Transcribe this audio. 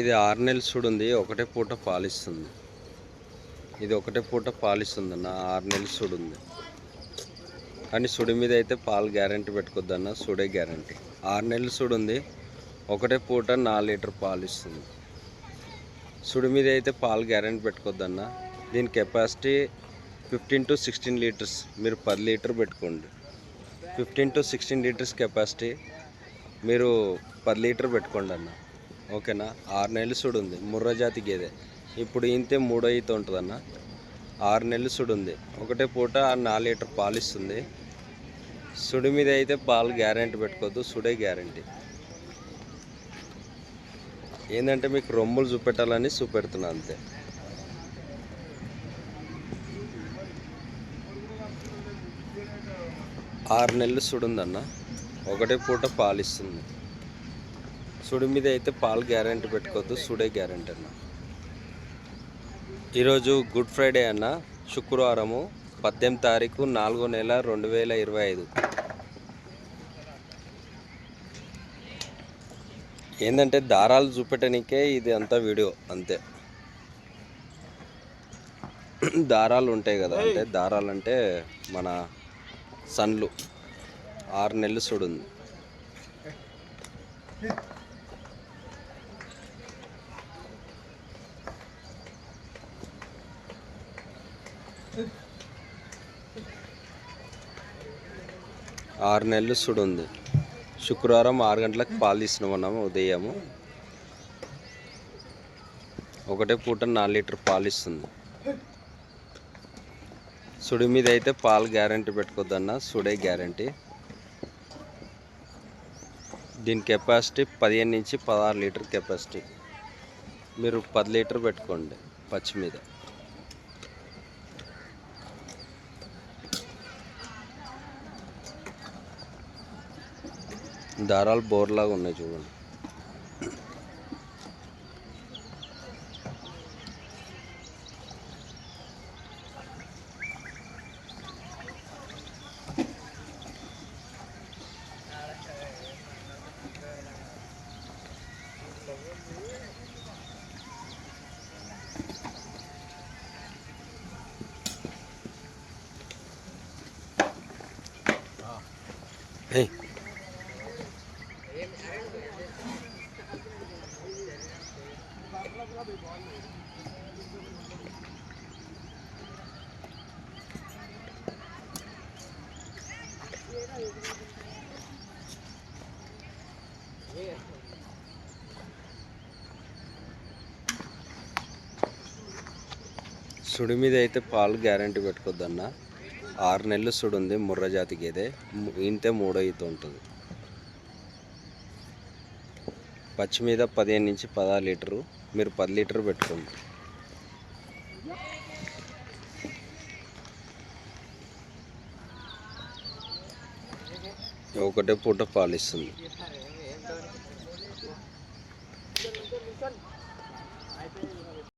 ఇది ఆరు నెలలు చూడుంది ఒకటే పూట పాలిస్తుంది. ఇది ఒకటే పూట పాలిస్తుంది అన్న ఆరు నెలలు చూడుంది. కానీ సుడి మీద అయితే పాలు గ్యారంటీ పెట్టుకోద్దన్న సుడే గ్యారంటీ. ఆరు నెలలు చూడుంది ఒకటే పూట నాలుగు లీటర్ పాలు ఇస్తుంది సుడి మీద అయితే పాలు గ్యారంటీ పెట్టుకోద్దన్న దీని capacity fifteen to sixteen litres. మీరు పది లీటర్ పెట్టుకోండి. Fifteen to sixteen litres capacity మీరు పది లీటర్ పెట్టుకోండి అన్న ఓకేనా? ఆరు నెలలు సుడు ఉంది ముర్రా జాతి గేదె. ఇప్పుడు ఇంతే మూడో ఈత ఉంటుంది అన్న ఆరు నెలలు సుడు ఉంది ఒకటే పూట నాలుగు లీటర్ పాలు ఇస్తుంది. సుడి మీద అయితే పాలు గ్యారంటీ పెట్టుకోవద్దు. సుడే గ్యారంటీ. ఏంటంటే మీకు రొమ్ములు చూపెట్టాలని చూపెడుతున్నా అంతే. ఆరు నెలలు సుడుందన్న. ఒకటే పూట పాలు ఇస్తుంది. సుడి మీద అయితే పాలు గ్యారంటీ పెట్టుకోవద్దు సుడే గ్యారంటీ అన్న. ఈరోజు గుడ్ ఫ్రైడే అన్న. శుక్రవారము పద్దెనిమిది తారీఖు నాలుగో నెల రెండు వేల ఇరవై ఐదు. ఏంటంటే దారాలు చూపెట్టడానికే ఇది అంతా వీడియో అంతే. దారాలు ఉంటాయి కదా అంటే దారాలు అంటే మన సన్లు. ఆరు నెలలు సుడుంది. ఆరు నెలలు సుడుంది. శుక్రవారం ఆరు గంటలకు పాలు తీసుకున్నాము ఉదయము. ఒకటే పూట నాలుగు లీటర్ పాలు ఇస్తుంది. సుడి మీద అయితే పాలు గ్యారంటీ పెట్టుకోద్దన్న సుడే గ్యారంటీ. దీని కెపాసిటీ పదిహేను నుంచి పదహారు లీటర్ కెపాసిటీ. మీరు పది లీటర్ పెట్టుకోండి పచ్చి మీద. దారాలు బోర్లాగా ఉన్నాయి చూడండి Hey. సుడి మీద అయితే పాలు గ్యారంటీ పెట్టుకోద్దన్న. ఆరు నెలలు సుడి ఉంది ముర్రజాతి గేదె ఇంతే మూడో ఈత ఉంటుంది. పచ్చి మీద పదిహేను నుంచి పదహారు లీటరు మీరు పది లీటర్ పెట్టుకోండి. ఒకటే పూట పాలిస్తుంది.